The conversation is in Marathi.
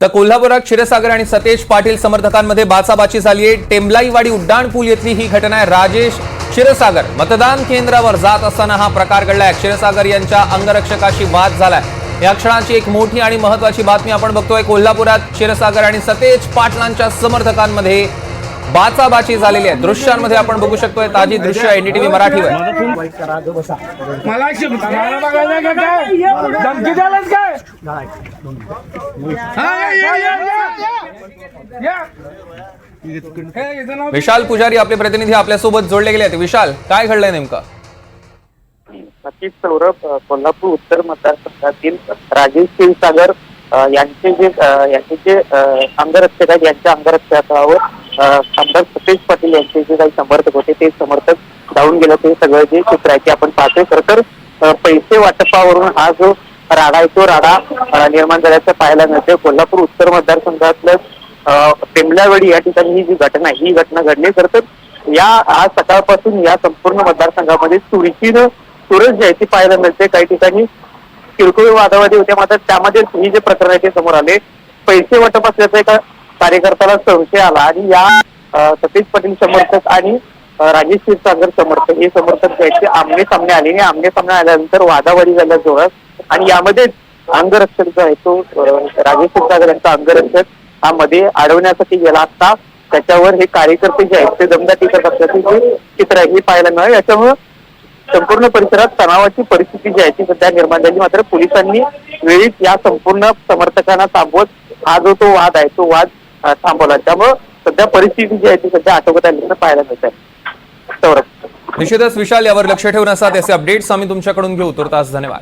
तर कोल्हापुरात क्षीरसागर आणि सतेज पाटील समर्थकांमध्ये बाचाबाची झाली आहे टेंबलाईवाडी उड्डाण पूल येथली ही घटना आहे राजेश क्षीरसागर मतदान केंद्रावर जात असताना हा प्रकार घडलाय क्षीरसागर यांच्या अंगरक्षकाशी वाद झालाय या क्षणाची एक मोठी आणि महत्वाची बातमी आपण बघतोय कोल्हापुरात क्षीरसागर आणि सतेज पाटलांच्या समर्थकांमध्ये बाचाबाची झालेली आहे दृश्यांमध्ये आपण बघू शकतोय ताजी दृश्य एनडीटीव्ही मराठीवर मला विशाल पुजारी आपले प्रतिनिधी आपल्यासोबत जोडले गेले आहेत विशाल काय घडलंय नेमकं? सतीश सौरभ कोल्हापूर उत्तर मतदारसंघातील राजेश क्षीरसागर यांचे जे यांचे जे अंगरक्षक आहेत यांच्या अंगरक्षकावर आमदार सतीश पाटील यांचे जे काही समर्थक होते ते समर्थक धावून गेलं ते सगळं जे चित्र आहे ते आपण पाहतोय. खरं तर पैसे वाटपावरून हा जो राडा येतो. राडा निर्माण झाल्याचं पाहायला मिळते कोल्हापूर उत्तर मतदारसंघातलं अ, या ठिकाणी ही जी घटना ही घटना घडली. खरं तर या आज सकाळपासून या संपूर्ण मतदारसंघामध्ये तुरीचीनं न जी आहे ती पाहायला मिळते. काही ठिकाणी किरकोळ वादावादी होत्या मात्र त्यामध्ये ही जे प्रकरण आहे ते समोर आले. पैसे वाटप असल्याचा एका कार्यकर्त्याला संशय आला. आणि या सतीश पाटील समर्थक आणि राजेश क्षीरसागर समर्थक हे समर्थक घ्यायचे आमने सामने आले. आणि आमने सामने आल्यानंतर वादावादी झाल्या जोरात. आणि यामध्ये अंगरक्षक जो आहे तो राजेश सागर यांचा अंगरक्षक हा मध्ये अडवण्यासाठी गेला असता. त्याच्यावर हे कार्यकर्ते जे आहेत ते दमदाटी करत असल्याचे जे चित्र आहे हे पाहायला मिळालं. याच्यामुळं संपूर्ण परिसरात तणावाची परिस्थिती जी आहे ती सध्या निर्माण झाली. मात्र पोलिसांनी वेळीच या संपूर्ण समर्थकांना थांबवत हा जो तो वाद आहे तो वाद थांबवला. त्यामुळं सध्या परिस्थिती जी आहे ती सध्या आटोक्यात आल्याचं पाहायला मिळत आहे. निश्चितच विशाल यावर लक्ष ठेवून असा त्याचे अपडेट्स आम्ही तुमच्याकडून घेऊ. तुर्तास धन्यवाद.